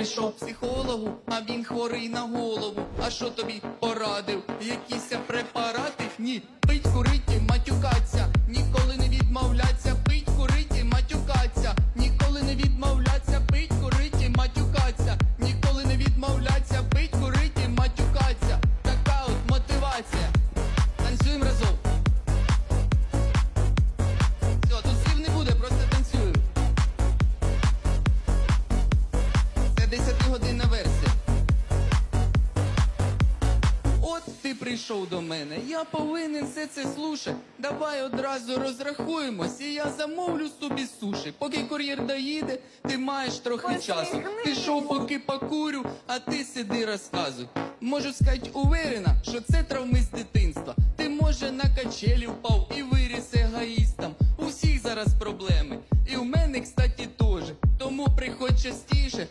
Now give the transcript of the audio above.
прийшов психологу, а він хворий на голову. А що тобі порадив? Якісь препарати? Ні, пить, курить Десятигодинна версія. От ти прийшов до мене, я повинен все це слушати. Давай одразу розрахуємось, і я замовлю собі суші. Поки кур'єр доїде, ти маєш трохи Пошли, часу. Ти шов, поки покурю, а ти сиди, розказуй. Можу сказати уверена, що це травми з дитинства. Ти може на качелі впав і виріс егоїстом. У всіх зараз проблеми. І в мене, кстати, теж. Тому приходь частіше.